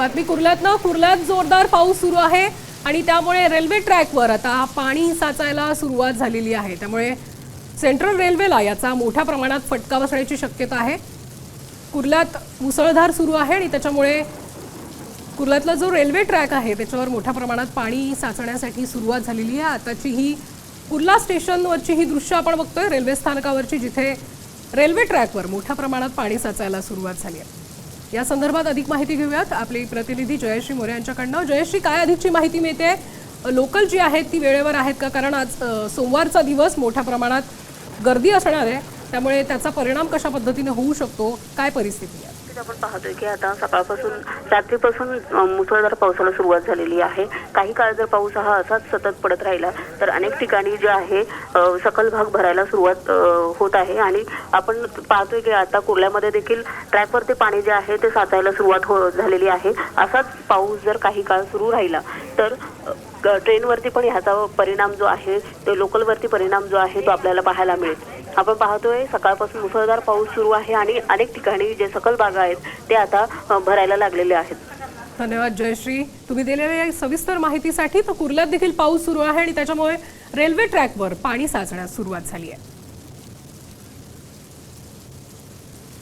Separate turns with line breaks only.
बातमी कुर्ल्यातनं कुर्ल्यात जोरदार पाऊस सुरू आहे आणि त्यामुळे रेल्वे ट्रॅकवर आता पाणी साचायला सुरुवात झालेली आहे. त्यामुळे सेंट्रल रेल्वेला याचा मोठ्या प्रमाणात फटका बसण्याची शक्यता आहे. कुर्ल्यात मुसळधार सुरू आहे आणि त्याच्यामुळे कुर्ल्यातला जो रेल्वे ट्रॅक आहे त्याच्यावर मोठ्या प्रमाणात पाणी साचण्यासाठी सुरुवात झालेली आहे. आताची ही कुर्ला स्टेशनवरची ही दृश्य आपण बघतोय रेल्वे स्थानकावरची जिथे रेल्वे ट्रॅकवर मोठ्या प्रमाणात पाणी साचायला सुरुवात झाली आहे. या संदर्भात अधिक माहिती घेऊयात. आपले प्रतिनिधी जयश्री मोरे यांच्याकडनं. जयश्री काय अधिकची माहिती मिळते? लोकल जी आहेत ती वेळेवर आहेत का? कारण आज सोमवारचा दिवस मोठ्या प्रमाणात गर्दी असणार आहे. त्यामुळे त्याचा परिणाम कशा पद्धतीने होऊ शकतो? काय परिस्थिती आहे?
आपण पाहतोय की आता सकाळपासून रात्रीपासून मुसळधार पावसाला सुरुवात झालेली आहे. काही काळ जर पाऊस हा असाच सतत पडत राहिला तर अनेक ठिकाणी जे आहे सकल भाग भरायला सुरुवात होत आहे. आणि आपण पाहतोय की आता कुर्ल्यामध्ये देखील ट्रॅकवरती पाणी जे आहे ते साचायला सुरुवात हो झालेली आहे. असाच पाऊस जर काही काळ सुरू राहिला तर ट्रेनवरती पण ह्याचा परिणाम जो आहे तो लोकलवरती परिणाम जो आहे तो आपल्याला पाहायला मिळेल. आपण पाहतोय सकाळपासून मुसळधार पाऊस सुरू आहे आणि अनेक ठिकाणी जे सकल बागा आहेत ते आता भरायला लागलेले आहेत.
धन्यवाद जयश्री. तुम्ही दिलेल्या या सविस्तर माहितीसाठी तर कुर्ल्यात देखील पाऊस सुरू आहे आणि त्याच्यामुळे रेल्वे ट्रॅकवर पाणी साचण्यास सुरुवात झाली आहे.